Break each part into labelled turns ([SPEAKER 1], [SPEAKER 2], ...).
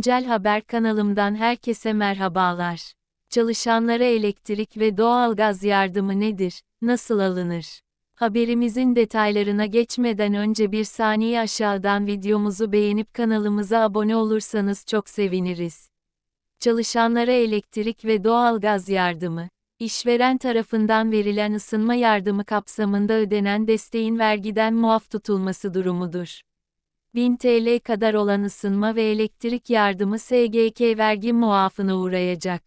[SPEAKER 1] Güncel Haber kanalımdan herkese merhabalar. Çalışanlara elektrik ve doğalgaz yardımı nedir, nasıl alınır? Haberimizin detaylarına geçmeden önce bir saniye aşağıdan videomuzu beğenip kanalımıza abone olursanız çok seviniriz. Çalışanlara elektrik ve doğalgaz yardımı, işveren tarafından verilen ısınma yardımı kapsamında ödenen desteğin vergiden muaf tutulması durumudur. 1000 TL kadar olan ısınma ve elektrik yardımı SGK vergi muafına uğrayacak.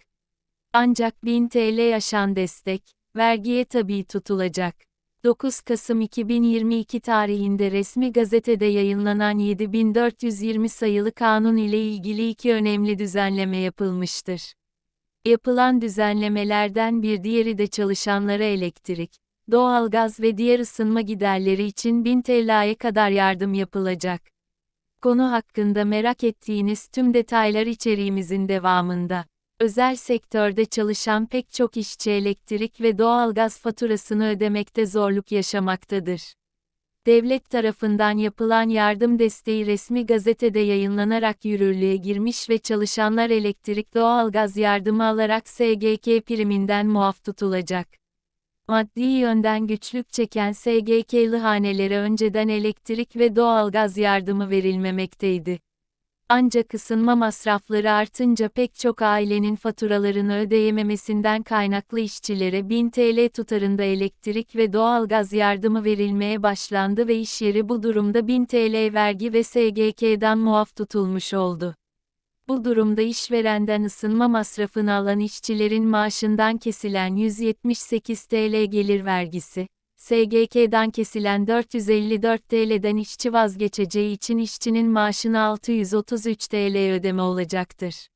[SPEAKER 1] Ancak 1000 TL yaşan destek, vergiye tabi tutulacak. 9 Kasım 2022 tarihinde resmi gazetede yayınlanan 7420 sayılı kanun ile ilgili iki önemli düzenleme yapılmıştır. Yapılan düzenlemelerden bir diğeri de çalışanlara elektrik, doğalgaz ve diğer ısınma giderleri için 1000 TL'ye kadar yardım yapılacak. Konu hakkında merak ettiğiniz tüm detaylar içeriğimizin devamında. Özel sektörde çalışan pek çok işçi elektrik ve doğalgaz faturasını ödemekte zorluk yaşamaktadır. Devlet tarafından yapılan yardım desteği resmi gazetede yayınlanarak yürürlüğe girmiş ve çalışanlar elektrik doğalgaz yardımı alarak SGK priminden muaf tutulacak. Maddi yönden güçlük çeken SGK'lı hanelere önceden elektrik ve doğalgaz yardımı verilmemekteydi. Ancak ısınma masrafları artınca pek çok ailenin faturalarını ödeyememesinden kaynaklı işçilere 1000 TL tutarında elektrik ve doğalgaz yardımı verilmeye başlandı ve iş yeri bu durumda 1000 TL vergi ve SGK'dan muaf tutulmuş oldu. Bu durumda işverenden ısınma masrafını alan işçilerin maaşından kesilen 178 TL gelir vergisi, SGK'dan kesilen 454 TL'den işçi vazgeçeceği için işçinin maaşına 633 TL ödeme olacaktır.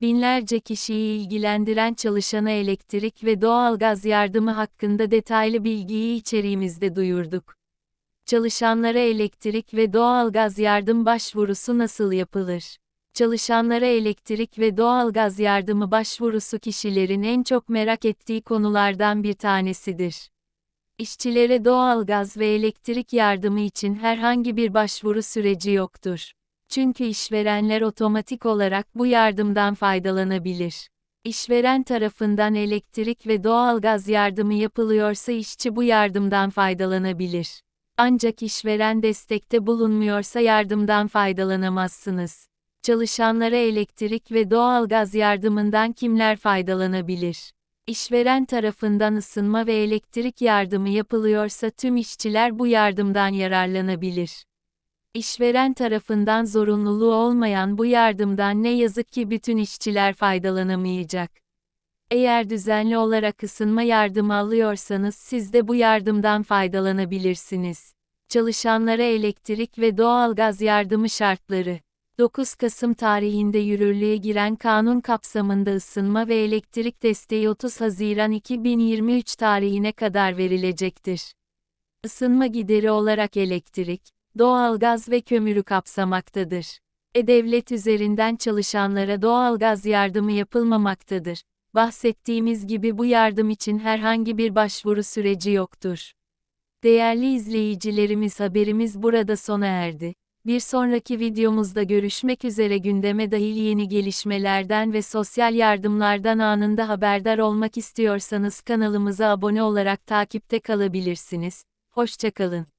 [SPEAKER 1] Binlerce kişiyi ilgilendiren çalışana elektrik ve doğalgaz yardımı hakkında detaylı bilgiyi içeriğimizde duyurduk. Çalışanlara elektrik ve doğalgaz yardım başvurusu nasıl yapılır? Çalışanlara elektrik ve doğalgaz yardımı başvurusu kişilerin en çok merak ettiği konulardan bir tanesidir. İşçilere doğalgaz ve elektrik yardımı için herhangi bir başvuru süreci yoktur. Çünkü işverenler otomatik olarak bu yardımdan faydalanabilir. İşveren tarafından elektrik ve doğalgaz yardımı yapılıyorsa işçi bu yardımdan faydalanabilir. Ancak işveren destekte bulunmuyorsa yardımdan faydalanamazsınız. Çalışanlara elektrik ve doğalgaz yardımından kimler faydalanabilir? İşveren tarafından ısınma ve elektrik yardımı yapılıyorsa tüm işçiler bu yardımdan yararlanabilir. İşveren tarafından zorunluluğu olmayan bu yardımdan ne yazık ki bütün işçiler faydalanamayacak. Eğer düzenli olarak ısınma yardımı alıyorsanız siz de bu yardımdan faydalanabilirsiniz. Çalışanlara elektrik ve doğalgaz yardımı şartları 9 Kasım tarihinde yürürlüğe giren kanun kapsamında ısınma ve elektrik desteği 30 Haziran 2023 tarihine kadar verilecektir. Isınma gideri olarak elektrik, doğalgaz ve kömürü kapsamaktadır. E-Devlet üzerinden çalışanlara doğalgaz yardımı yapılmamaktadır. Bahsettiğimiz gibi bu yardım için herhangi bir başvuru süreci yoktur. Değerli izleyicilerimiz haberimiz burada sona erdi. Bir sonraki videomuzda görüşmek üzere gündeme dahil yeni gelişmelerden ve sosyal yardımlardan anında haberdar olmak istiyorsanız kanalımıza abone olarak takipte kalabilirsiniz. Hoşçakalın.